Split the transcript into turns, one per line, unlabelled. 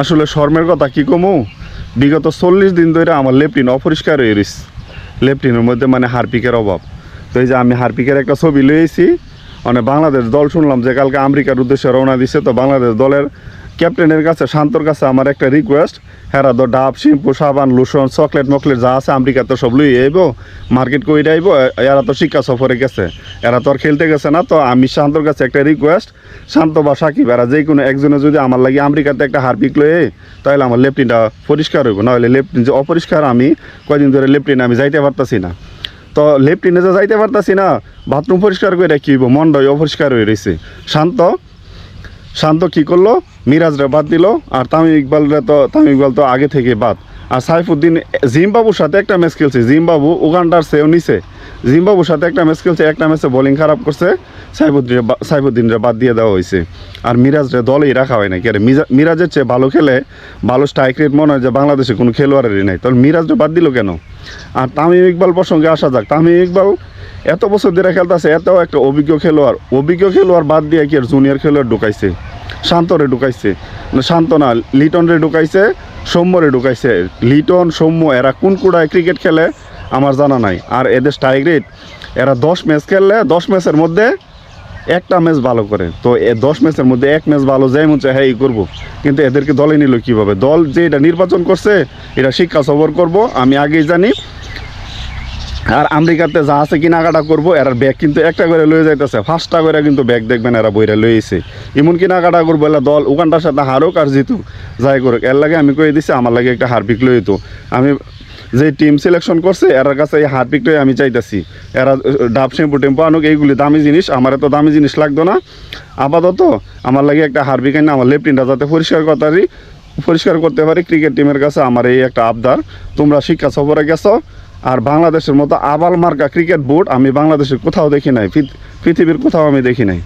আসলে শর্মের কথা কি কমু? বিগত চল্লিশ দিন ধরে আমার লেপটিন অপরিষ্কার হয়ে রয়েছে। লেপটিনের মধ্যে মানে হারপিকের অভাব। তো এই যে আমি হারপিকের একটা ছবি লইয়েছি মানে বাংলাদেশ দল শুনলাম যে কালকে আমেরিকার উদ্দেশ্যে রওনা দিছে, তো বাংলাদেশ দলের ক্যাপ্টেনের কাছে, শান্তর কাছে আমার একটা রিকোয়েস্ট হেরা তো ডাব, শ্যাম্পু, সাবান, লোশন, চকলেট, মকলেট, যা আছে আমেরিকা তো সব লই আইব, মার্কেট করে আইব, এরা তো শিক্ষা সফরে গেছে। এরা তো আর খেলতে গেছে না, তো আমি শান্তর কাছে একটা রিকোয়েস্ট শান্ত বা সাকিব, এরা যে কোনো একজনে যদি আমার লাগে আমেরিকাতে একটা হারপিক লয়ে তাহলে আমার লেপটিনটা পরিষ্কার হইব। নাহলে লেপটিন যে অপরিষ্কার, আমি কয়দিন ধরে লেপটিন আমি যাইতে পারতাছি না। তো লেপটিনে যে যাইতে পারতাছি না, বাথরুম পরিষ্কার করে কি হইব? মনটাই অপরিষ্কার হয়ে রয়েছে শান্ত শান্ত কি করল? মিরাজরে বাদ দিল। আর তামিম ইকবালরে তো তামিম ইকবাল তো আগে থেকে বাদ। আর সাইফুদ্দিন, জিম্বাবুর সাথে একটা ম্যাচ খেলছে। জিম্বাবু উগান্ডার সেও নিছে। জিম্বাবুর সাথে একটা ম্যাচ খেলছে, একটা ম্যাচে বোলিং খারাপ করছে। সাইফুদ্দিন সাইফুদ্দিনরে বাদ দিয়ে দেওয়া হয়েছে। আর মিরাজরে দলেই রাখা হয় নাকি আরে মিরাজের চেয়ে ভালো খেলে, ভালো স্ট্রাইক রেট মনে হয় যে বাংলাদেশে কোনো খেলোয়াড়েরই নাই। তাহলে মিরাজরে বাদ দিল কেন? আর তামিম ইকবাল প্রসঙ্গে আসা যাক। তামিম ইকবাল এত বছর ধরে খেলতেছে এত একটা অভিজ্ঞ খেলোয়াড়। অভিজ্ঞ খেলোয়াড় বাদ দিয়ে কি আর জুনিয়র খেলোয়াড় ঢুকাইছে? শান্তরে ঢুকাইছে। শান্ত না, লিটনরে ঢুকাইছে, সৌম্যরে ঢুকাইছে। লিটন, সৌম্য, এরা কোন কুড়ায় ক্রিকেট খেলে আমার জানা নাই। আর এদের স্ট্রাইক রেট এরা দশ ম্যাচ খেললে, দশ ম্যাচের মধ্যে একটা ম্যাচ ভালো করে। তো এ দশ ম্যাচের মধ্যে এক ম্যাচ ভালো যাই মন চায় হ্যাঁ এই করব। কিন্তু এদেরকে দলে নিল কীভাবে? দল যে এটা নির্বাচন করছে, এটা শিক্ষা সবর করব। আমি আগেই জানি আর আমেরিকাতে যা আছে কেনাকাটা করব এরা ব্যাগ কিন্তু একটা করে লয়ে যাইতেছে। ফার্স্টটা করে কিন্তু ব্যাগ দেখবেন এরা বইরা লইছে এমন কেনাকাটা করব, এলা দল উগানটার সাথে হারুক আর জিতুক, যাই করুক। এর লাগে আমি কয়ে দিছি, আমার লাগে একটা হারপিক লই তো আমি যে টিম সিলেকশন করছে, এরার কাছে এই হারপিকটাই আমি চাইতেছি। এরা ডাব, শ্যাম্পু, টেম্পু আনুক, এইগুলি দামি জিনিস, আমার এত দামি জিনিস লাগতো না। আপাতত আমার লাগে একটা হারপিক আনি আমার লেফটিনটা যাতে পরিষ্কার করতে পারি, পরিষ্কার করতে পারি ক্রিকেট টিমের কাছে আমার এই একটা আবদার। তোমরা শিক্ষা সফরে গেছো আর বাংলাদেশের মতো আবাল মার্কা ক্রিকেট বোর্ড আমি বাংলাদেশের কোথাও দেখি নাই পৃথিবীর কোথাও আমি দেখি নাই।